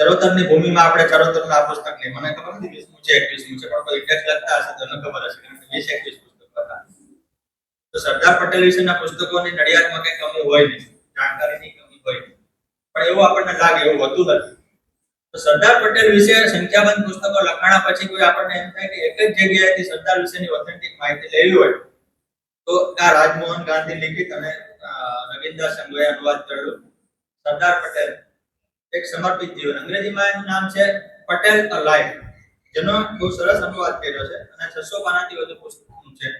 ચરોતરની ભૂમિમાં આપણે ચરોતરના આ પુસ્તક લઈ મને ખબર નથી વીસમું છે એકવીસમું છે, પણ કોઈ ઇન્ડેક્સ લખતા હશે તો ખબર હશે, કારણ કે વીસ એકવીસ પુસ્તક હતા તો સરદાર પટેલ વિશેના પુસ્તકોની નડિયાદમાં કઈ કમી હોય નહીં. જાણકારીની કમી હોય નહીં. પણ એવું આપણને લાગે, એવું હોતું નથી. તો સરદાર પટેલ વિશે સંખ્યાબંધ પુસ્તકો લખાણા પછી કોઈ આપણને એમ થાય કે એક જ જગ્યાએથી સરદાર વિશેની ઓથેન્ટિક માહિતી લેવી હોય, તો આ રાજમોહન ગાંધી લિખિત અને નગીનદાસ સંઘોએ અનુવાદ કરેલું. સરદાર પટેલ એક સમર્પિત જીવન અંગ્રેજીમાં એનું નામ છે પટેલ અ લાઈફ જેનો બહુ સરસ અનુવાદ કર્યો છે અને છસો પાનાથી વધુ પુસ્તક છે.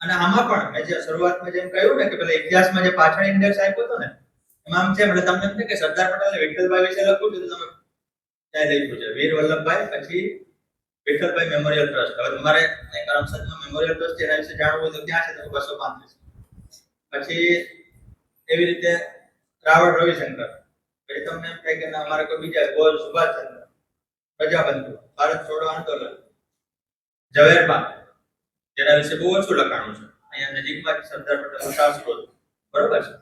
અને આમાં પણ મેં જે શરૂઆતમાં જેમ કહ્યું ને કે પેલા ઇતિહાસમાં જે પાછળ ઇન્ડેક્સ આપ્યો હતો ને, એમાં છે એટલે તમને એમ કે સરદાર પટેલ વિઠ્ઠલભાઈ વિશે લખવું છે તો તમે ત્યાં લખ્યું છે? વીર વલ્લભભાઈ, પછી વિઠ્ઠલભાઈ મેમોરિયલ ટ્રસ્ટ હવે તમારે કરમસદમાં મેમોરિયલ ટ્રસ્ટ જેના વિશે જાણવું હોય તો ક્યાં છે તો બસો પાંત્રીસ. પછી એવી રીતે રાવળ રવિશંકર. પછી તમને એમ થાય કે ના અમારે કોઈ બીજા ગોલ સુભાષચંદ્ર પ્રજાબંધુ ભારત છોડો આંદોલન. ઝવેરબા જેના વિશે બહુ ઓછું લખાણું છે. અહીંયા નજીકમાં જ સરદાર પટેલનો શાસ્ત્રોત બરોબર છે?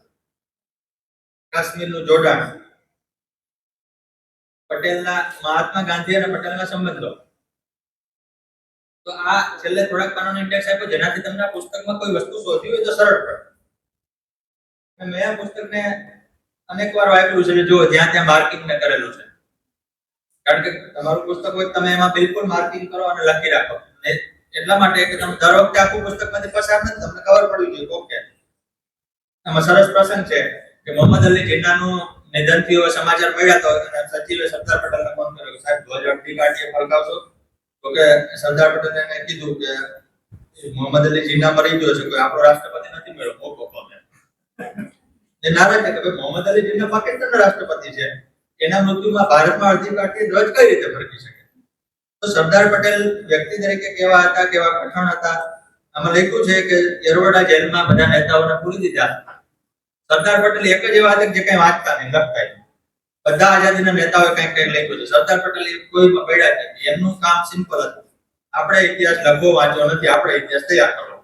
કાશ્મીરનું જોડાણ. પટેલના, મહાત્મા ગાંધી અને પટેલના સંબંધો. તો આ છેલ્લે થોડાક પાનાનો ઇન્ડેક્સ આપ્યો જેનાથી તમને આ પુસ્તકમાં કોઈ વસ્તુ શોધવી હોય તો સરળ પડે. મેં આ પુસ્તકને અનેક વાર વાપર્યું છે જો જ્યાં ત્યાં માર્કિંગ મેં કરેલું છે. કારણ કે તમારું પુસ્તક હોય તમે એમાં બિલકુલ માર્કિંગ કરો અને લખી રાખો. એટલા માટે કે તમે દર વખતે આખું પુસ્તકમાંથી પસાર નથી, તમને ખબર પડવી જોઈએ. ઓકે. આમાં સરસ પ્રસંગ છે કે મોહમ્મદ અલી જીન્નાનું નિધનથી હવે સમાચાર મળ્યા તો અને સચિવે સરદાર પટેલને ફોન કર્યો સાહેબ, ધ્વજ અડધી કાઢીએ ફરકાવશો તો કે સરદાર પટેલે એને કીધું કે મોહમ્મદ અલી જીન્ના મરી ગયો છે, કોઈ આપણો રાષ્ટ્રપતિ નથી મળ્યો. ઓકો. નારાજ છે કે મોહમ્મદ અલી જીન્ના પાકિસ્તાનના રાષ્ટ્રપતિ છે, એના મૃત્યુમાં ભારતમાં અડધી પાર્ટી ધ્વજ કઈ રીતે ફરકી શકે? તો સરદાર પટેલ વ્યક્તિ તરીકે કેવા હતા, કેવા કઠણ હતા? આમાં લખ્યું છે કે યરવડા જેલમાં બધા નેતાઓને પૂરી દીધા. સરદાર પટેલ એક જ એવા હતા જે કઈ વાંચતા નહીં, લખતા બધા આઝાદીના નેતાઓએ કઈ કઈ લખ્યું છે. સરદાર પટેલ કોઈ પડ્યા નથી એમનું કામ સિમ્પલ હતું. આપણે ઇતિહાસ લખવો વાંચવો નથી, આપણે ઇતિહાસ તૈયાર કરવો.